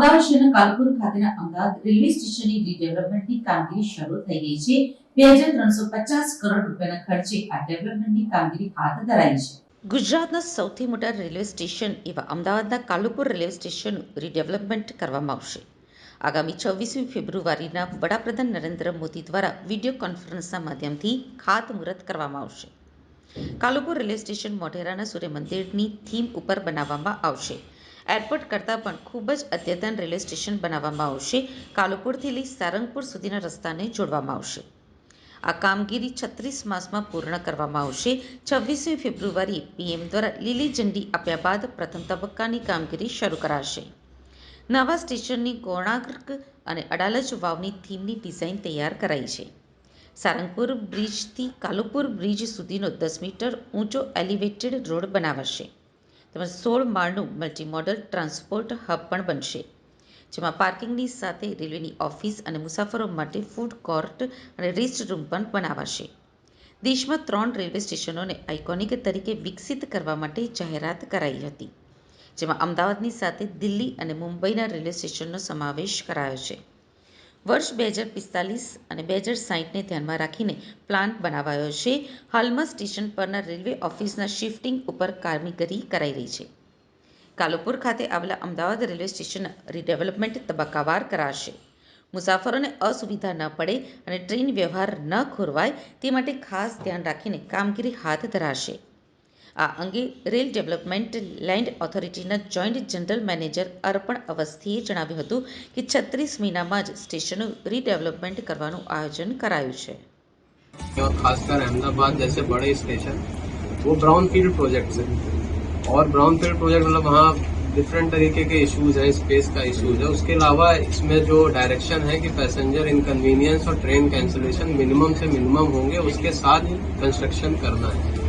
અમદાવાદ શહેરના કાલપુર ખાતેના અમદાવાદ રેલવે સ્ટેશનની રીડેવલપમેન્ટની કામગીરી શરૂ થઈ ગઈ છે. બે હજાર ત્રણસો પચાસ કરોડ રૂપિયાના ખર્ચે આ ડેવલપમેન્ટની કામગીરી હાથ ધરાઈ છે. ગુજરાતના સૌથી મોટા રેલવે સ્ટેશન એવા અમદાવાદના કાલુપુર રેલવે સ્ટેશનનું રીડેવલપમેન્ટ કરવામાં આવશે. આગામી છવ્વીસમી ફેબ્રુઆરીના વડાપ્રધાન નરેન્દ્ર મોદી દ્વારા વીડિયો કોન્ફરન્સના માધ્યમથી ખાતમુહૂર્ત કરવામાં આવશે. કાલુપુર રેલવે સ્ટેશન મોઢેરાના સૂર્ય મંદિરની થીમ ઉપર બનાવવામાં આવશે. એરપોર્ટ કરતાં પણ ખૂબ જ અદ્યતન રેલવે સ્ટેશન બનાવવામાં આવશે. કાલુપુરથી લઈ સારંગપુર સુધીના રસ્તાને જોડવામાં આવશે. આ કામગીરી છત્રીસ માસમાં પૂર્ણ કરવામાં આવશે. છવ્વીસમી ફેબ્રુઆરીએ પીએમ દ્વારા લીલી ઝંડી આપ્યા બાદ પ્રથમ તબક્કાની કામગીરી શરૂ કરાશે. નવા સ્ટેશનની કોણાર્ક અને અડાલજ વાવની થીમની ડિઝાઇન તૈયાર કરાઈ છે. સારંગપુર બ્રિજથી કાલુપુર બ્રિજ સુધીનો દસ મીટર ઊંચો એલિવેટેડ રોડ બનાવાશે. તેમજ સોળ માળનું મલ્ટીમોડલ ટ્રાન્સપોર્ટ હબ પણ બનશે, જેમાં પાર્કિંગની સાથે રેલવેની ઓફિસ અને મુસાફરો માટે ફૂડ કોર્ટ અને રેસ્ટ રૂમ પણ બનાવાશે. દેશમાં ત્રણ રેલવે સ્ટેશનોને આઇકોનિક તરીકે વિકસિત કરવા માટે જાહેરાત કરાઈ હતી, જેમાં અમદાવાદની સાથે દિલ્હી અને મુંબઈના રેલવે સ્ટેશનનો સમાવેશ કરાયો છે. વર્ષ બે હજાર પિસ્તાલીસ અને બે હજાર સાહીઠને ધ્યાનમાં રાખીને પ્લાન બનાવાયો છે. હાલમાં સ્ટેશન પરના રેલવે ઓફિસના શિફ્ટિંગ ઉપર કામગીરી કરાઈ રહી છે. કાલુપુર ખાતે આવેલા અમદાવાદ રેલવે સ્ટેશન રીડેવલપમેન્ટ તબક્કાવાર કરાશે. મુસાફરોને અસુવિધા ન પડે અને ટ્રેન વ્યવહાર ન ખોરવાય તે માટે ખાસ ધ્યાન રાખીને કામગીરી હાથ ધરાશે. આ અંગે રેલ ડેવલપમેન્ટ લેન્ડ ઓથોરિટીના જોઈન્ટ જનરલ મેનેજર અર્પણ અવસ્થીએ જણાવ્યું હતું કે છત્રીસ મહિનામાં જ સ્ટેશનનું રીડેવલપમેન્ટ કરવાનું આયોજન કરાયું છે और खासकर अहमदाबाद जैसे बड़े स्टेशन वो ब्राउन फील्ड प्रोजेक्ट है और ब्राउन फील्ड प्रोजेक्ट मतलब वहाँ डिफरेंट तरीके के इश्यूज हैं स्पेस का इश्यूज है उसके अलावा इसमें जो डायरेक्शन है कि पैसेंजर इनकन्वीनियंस और ट्रेन कैंसिलेशन मिनिमम से मिनिमम होंगे उसके साथ ही कंस्ट्रक्शन करना है